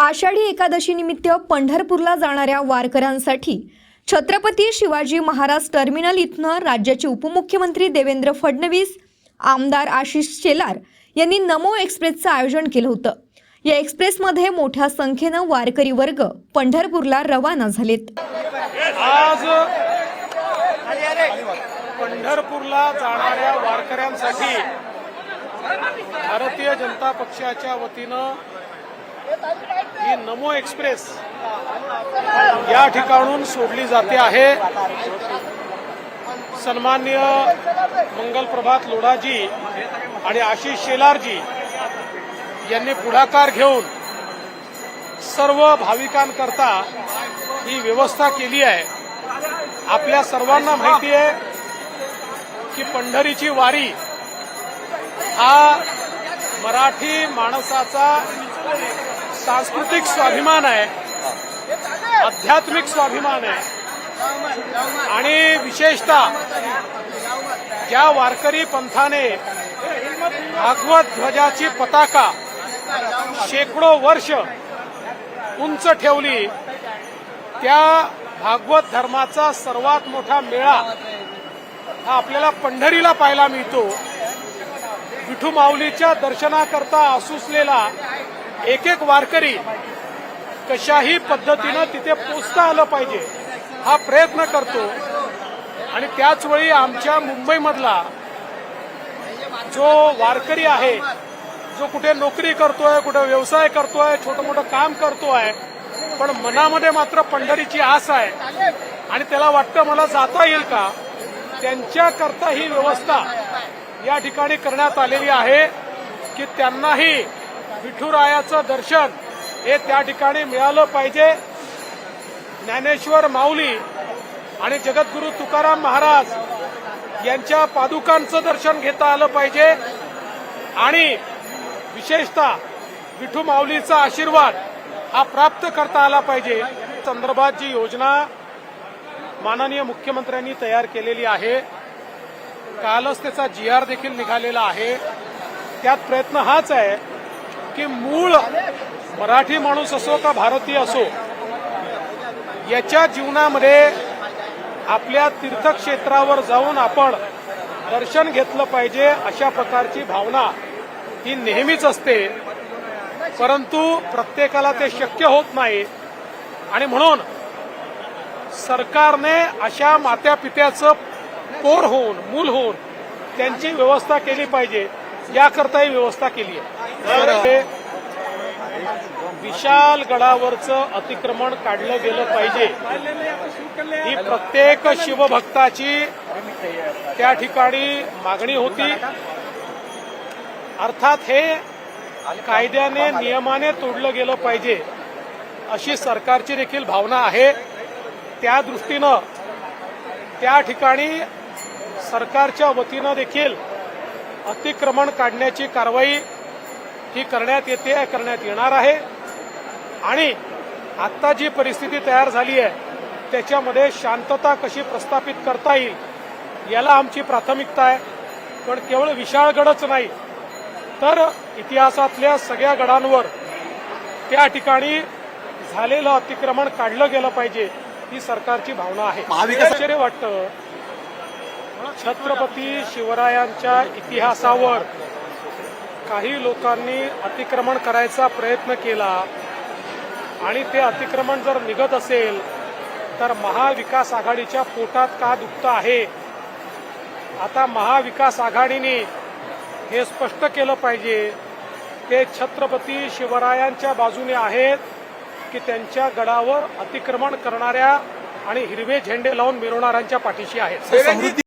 आषाढी एकादशी निमित्त पंढरपूरला जाणाऱ्या वारकऱ्यांसाठी छत्रपती शिवाजी महाराज टर्मिनल इथनं राज्याचे उपमुख्यमंत्री देवेंद्र फडणवीस आमदार आशिष शेलार यांनी नमो एक्सप्रेसचं आयोजन केलं होतं. या एक्सप्रेसमध्ये मोठ्या संख्येनं वारकरी वर्ग पंढरपूरला रवाना झालेत. आज पंढरपूरला जाणाऱ्या वारकऱ्यांसाठी भारतीय जनता पक्षाच्या वतीनं ही नमो एक्सप्रेस या ठिकाणून सोडली जाते आहे. सन्मान्य मंगलप्रभात लोढाजी आणि आशिष शेलारजी यांनी पुढाकार घेऊन सर्व भाविकांकरता ही व्यवस्था केली आहे. आपल्या सर्वांना माहिती आहे की पंढरीची वारी हा मराठी माणसाचा सांस्कृतिक स्वाभिमान आहे आध्यात्मिक स्वाभिमान आहे. आणि विशेषतः ज्या वारकरी पंथाने भागवत ध्वजाची पताका शेकडो वर्ष उंच ठेवली. त्या भागवत धर्माचा सर्वात मोठा मेळा हा आपल्याला पंढरीला पाहायला मिळतो. विठू माऊलीच्या दर्शनाकरता आसुसलेला एक एक वारकरी कशाही पद्धतीनं तिथे पोचता आलं पाहिजे हा प्रयत्न करतो. आणि त्याचवेळी आमच्या मुंबईमधला जो वारकरी आहे जो कुठे नोकरी करतोय कुठे व्यवसाय करतोय छोटं मोठं काम करतोय पण मनामध्ये मात्र पंढरीची आस आहे. आणि त्याला वाटतं मला जाता येईल का? त्यांच्याकरता ही व्यवस्था या ठिकाणी करण्यात आलेली आहे की त्यांनाही विठुरायाचं दर्शन हे त्या ठिकाणी मिळालं पाहिजे. ज्ञानेश्वर माऊली आणि जगद्गुरू तुकाराम महाराज यांच्या पादुकांचं दर्शन घेता आलं पाहिजे. आणि विशेषतः विठू माऊलीचा आशीर्वाद हा प्राप्त करता आला पाहिजे. संदर्भात जी योजना माननीय मुख्यमंत्र्यांनी तयार केलेली आहे. कालच त्याचा जी आर देखील निघालेला आहे. त्यात प्रयत्न हाच आहे की मूळ मराठी माणूस असो का भारतीय असो याच्या जीवनामध्ये आपल्या तीर्थक्षेत्रावर जाऊन आपण दर्शन घेतलं पाहिजे अशा प्रकारची भावना ही नेहमीच असते. परंतु प्रत्येकाला ते शक्य होत नाही. आणि म्हणून सरकारने अशा मात्या पित्याचं पोर होऊन मूल होऊन त्यांची व्यवस्था केली पाहिजे. याकरता ही व्यवस्था केली आहे. विशाल गडावरचं अतिक्रमण काढलं गेलं पाहिजे. ही प्रत्येक शिवभक्ताची त्या ठिकाणी मागणी होती. अर्थात हे कायद्याने नियमाने तोडलं गेलं पाहिजे अशी सरकारची देखील भावना आहे. त्या दृष्टीनं त्या ठिकाणी सरकारच्या वतीनं देखील अतिक्रमण काढण्याची कारवाई ही करण्यात येते करण्यात येणार आहे. आणि आता जी परिस्थिती तयार झाली आहे त्याच्यामध्ये शांतता कशी प्रस्थापित करता येईल याला आमची प्राथमिकता आहे. पण केवळ विशाळगडच नाही तर इतिहासातल्या सगळ्या गडांवर त्या ठिकाणी झालेलं अतिक्रमण काढलं गेलं पाहिजे ही सरकारची भावना आहे. आश्चर्य वाटतं. छत्रपती शिवरायांच्या इतिहासावर काही लोकांनी अतिक्रमण करायचा प्रयत्न केला आणि ते अतिक्रमण जर निघत असेल तर महाविकास आघाडीच्या पोटात का दुखतं आहे? आता महाविकास आघाडीने हे स्पष्ट केलं पाहिजे. ते छत्रपती शिवरायांच्या बाजूने आहेत की त्यांच्या गडावर अतिक्रमण करणाऱ्या आणि हिरवे झेंडे लावून मिरवणाऱ्यांच्या पाठीशी आहेत. समृद्धी